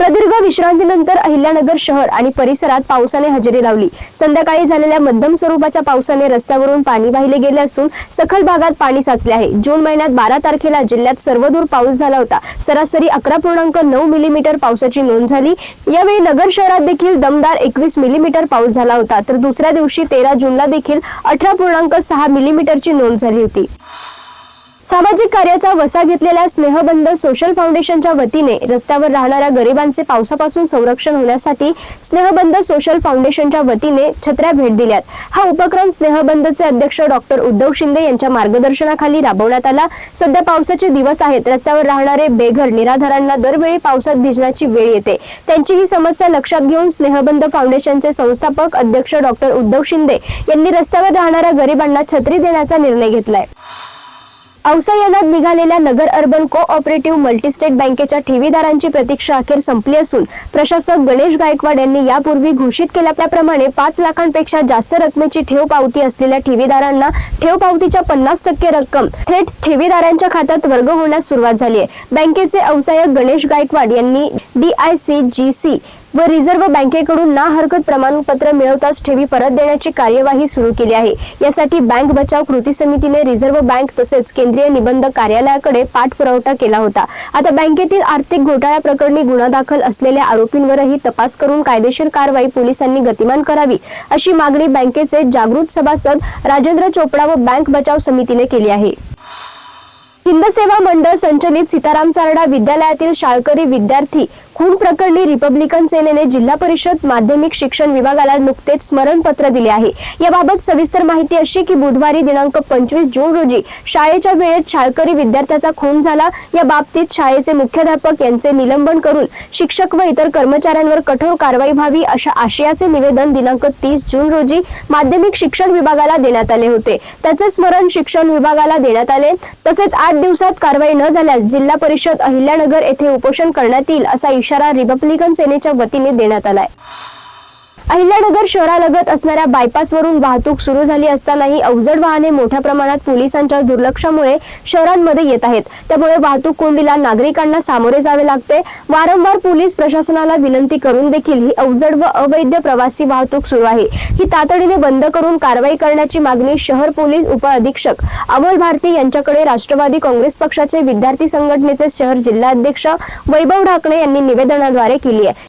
प्रदीर्घ विश्रांतीनंतर अहिल्यानगर शहर आणि परिसरात पावसाने हजेरी लावली. संध्याकाळी झालेल्या मध्यम स्वरूपाच्या पावसाने रस्त्यावरून पाणी वाहिले गेले असून सखल भागात पाणी साचले आहे. जून महिन्यात बारा तारखेला जिल्ह्यात सर्वदूर पाऊस झाला होता. सरासरी अकरा पूर्णांक नऊ मिलीमीटर पावसाची नोंद झाली. यावेळी नगर शहरात देखील दमदार एकवीस मिलीमीटर पाऊस झाला होता. तर दुसऱ्या दिवशी तेरा जूनला देखील अठरा पूर्णांक सहा मिलीमीटरची नोंद झाली होती. सामाजिक कार्याचा वसा घेतलेल्या स्नेहबंध सोशल फाउंडेशनच्या वतीने रस्त्यावर राहणाऱ्या गरिबांचे पावसापासून संरक्षण होण्यासाठी स्नेहबंध सोशल फाउंडेशनच्या वतीने छत्र्या भेट दिल्यात. हा उपक्रम स्नेहबंधचे अध्यक्ष डॉक्टर उद्धव शिंदे यांच्या मार्गदर्शनाखाली राबवण्यात आला. सध्या पावसाचे दिवस आहेत. रस्त्यावर राहणारे बेघर निराधारांना दरवेळी पावसात भिजण्याची वेळ येते. त्यांची ही समस्या लक्षात घेऊन स्नेहबंध फाउंडेशनचे संस्थापक अध्यक्ष डॉक्टर उद्धव शिंदे यांनी रस्त्यावर राहणाऱ्या गरिबांना छत्री देण्याचा निर्णय घेतलाय. औसा यानात निघालेल्या Nagar urban cooperative multistate बँकेच्या ठेवीदारांची प्रतीक्षा अखेर संपली असून प्रशासक गणेश गायकवाड यांनी यापूर्वी घोषित केल्याप्रमाणे पाच लाखांपेक्षा जास्त रकमेची ठेव पावती असलेल्या ठेवीदारांना ठेव पावतीच्या पन्नास टक्के रक्कम थेट ठेवीदारांच्या खात्यात वर्ग होण्यास सुरुवात झाली आहे. बँकेचे औसायक गणेश गायकवाड यांनी डीआयसीजीसी व रिझर्व्ह बँकेकडून ना हरकत प्रमाणपत्र मिळवताच ठेवी परत देण्याची कार्यवाही सुरू केली आहे. यासाठी बँक बचाव कृती समितीने रिझर्व्ह बँक तसेच केंद्रीय निबंधक कार्यालयाकडे पाठपुरवठा केला होता. आता बँकेतील आर्थिक घोटाळ्या प्रकरणी गुन्हा दाखल असलेल्या आरोपींवरही तपास करून कायदेशीर कारवाई पोलिसांनी गतिमान करावी अशी मागणी बँकेचे जागृत सभासद राजेंद्र चोपडा व बँक बचाव समितीने केली आहे. हिंद सेवा मंडळ संचलित सीताराम सारडा विद्यालयातील शाळकरी विद्यार्थी खून प्रकरणी रिपब्लिकन सेनेने जिल्हा परिषद माध्यमिक शिक्षण विभागाला नुकतेच स्मरणपत्र दिले आहे. याबाबत सविस्तर माहिती अशी की बुधवारी दिनांक पंचवीस जून रोजी शाळेच्या वेळेत शाळकरी विद्यार्थ्याचा खून झाला. या बाबतीत शाळेचे मुख्याध्यापक यांचे निलंबन करून शिक्षक व इतर कर्मचाऱ्यांवर कठोर कारवाई व्हावी अशा आशयाचे निवेदन दिनांक तीस जून रोजी माध्यमिक शिक्षण विभागाला देण्यात आले होते. त्याचे स्मरण शिक्षण विभागाला देण्यात आले. तसेच आठ दिवसात कारवाई न झाल्यास जिल्हा परिषद अहिल्यानगर येथे उपोषण करण्यात येईल असा इशारा रिपब्लिकन सेनेच्या वतीने देण्यात आलाय. अहिल्यानगर शहरालगत असणाऱ्या बायपासवरून वाहतूक सुरू झाली असतानाही अवजड वाहने मोठ्या प्रमाणात पोलिसांच्या दुर्लक्षामुळे शहरांमध्ये येत आहेत. त्यामुळे वाहतूक कोंडीला नागरिकांना सामोरे जावे लागते. वारंवार पोलीस प्रशासनाला विनंती करून देखील ही अवजड व अवैध प्रवासी वाहतूक सुरू आहे. ही तातडीने बंद करून कारवाई करण्याची मागणी शहर पोलीस उपअधीक्षक अमोल भारती यांच्याकडे राष्ट्रवादी काँग्रेस पक्षाचे विद्यार्थी संघटनेचे शहर जिल्हाध्यक्ष वैभव ढाकणे यांनी निवेदनाद्वारे केली आहे.